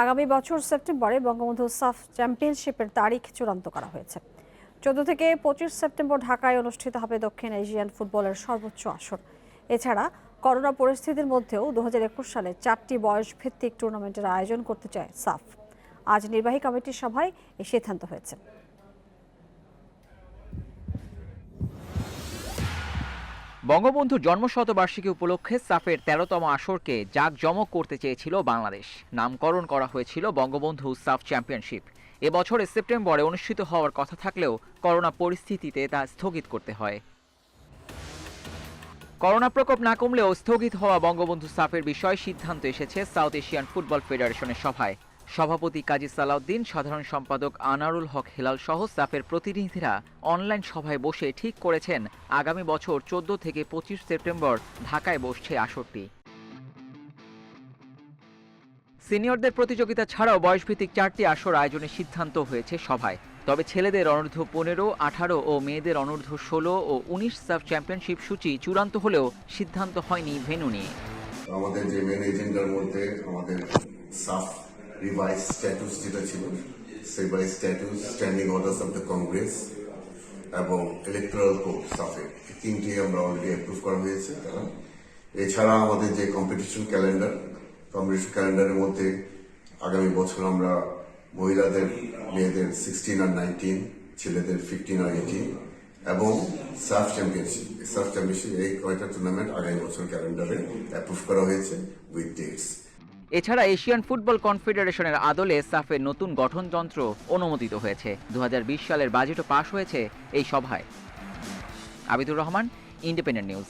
আগামী বছর সেপ্টেম্বরে বঙ্গবন্ধু সাফ চ্যাম্পিয়নশিপের তারিখ চূড়ান্ত করা হয়েছে। চোদ্দ থেকে পঁচিশ সেপ্টেম্বর ঢাকায় অনুষ্ঠিত হবে দক্ষিণ এশিয়ান ফুটবলের সর্বোচ্চ আসর। এছাড়া করোনা পরিস্থিতির মধ্যেও দু হাজার একুশ সালে চারটি বয়স ভিত্তিক টুর্নামেন্টের আয়োজন করতে চায় সাফ। আজ নির্বাহী কমিটির সভায় এই সিদ্ধান্ত হয়েছে। বঙ্গবন্ধু জন্মশতবার্ষিকী উপলক্ষে সাফের তেরোতম আসরকে জাঁকজমক করতে চেয়েছিল বাংলাদেশ। নামকরণ করা হয়েছিল বঙ্গবন্ধু সাফ চ্যাম্পিয়নশিপ। এবছরের সেপ্টেম্বরে অনুষ্ঠিত হওয়ার কথা থাকলেও করোনা পরিস্থিতিতে তা স্থগিত করতে হয়। করোনা প্রকোপ না কমলেও স্থগিত হওয়া বঙ্গবন্ধু সাফের বিষয়ে সিদ্ধান্ত এসেছে সাউথ এশিয়ান ফুটবল ফেডারেশনের সভায়। সভাপতি কাজী সালাউদ্দিন, সাধারণ সম্পাদক আনারুল হক হেলাল সহ সাফের প্রতিনিধিরা অনলাইন সভায় বসে ঠিক করেছেন, আগামী বছর চোদ্দ থেকে পঁচিশ সেপ্টেম্বর ঢাকায় বসছে আসরটি। সিনিয়রদের প্রতিযোগিতা ছাড়াও বয়সভিত্তিক চারটি আসর আয়োজনের সিদ্ধান্ত হয়েছে সভায়। তবে ছেলেদের অনূর্ধ্ব পনেরো, আঠারো ও মেয়েদের অনূর্ধ্ব ষোলো ও উনিশ সাফ চ্যাম্পিয়নশিপ সূচি চূড়ান্ত হলেও সিদ্ধান্ত হয়নি ভেন্যু নিয়ে। আমাদের যে মেন এজেন্ডার মধ্যে আমাদের সাফ রিভাইজ স্ট্যাটুস যেটা ছিল সেই revise status standing orders of the Congress এবং ইলেকট্রাল কোড সাফে তিনটি আমরা অলরেডি অ্যাপ্রুভ করা হয়েছে, তারা। এছাড়া আমাদের যে কম্পিটিশন ক্যালেন্ডার কম্পিটিশন ক্যালেন্ডারের মধ্যে আগামী বছর আমরা মহিলাদের, মেয়েদের সিক্সটিন আর নাইনটিন ছেলেদের ফিফটিন আর এইটিন এবং সাফ চ্যাম্পিয়নশিপ সাফ চ্যাম্পিয়নশিপ এই কয়টা টুর্নামেন্ট আগামী বছর ক্যালেন্ডারে অ্যাপ্রুভ করা হয়েছে উইথ ডেটস এছাড়া এশিয়ান ফুটবল কনফেডারেশনের আদলে সাফের নতুন গঠনতন্ত্র অনুমোদিত হয়েছে। দু হাজার বিশ সালের বাজেটও পাশ হয়েছে এই সভায়। Abidur Rahman, independent news.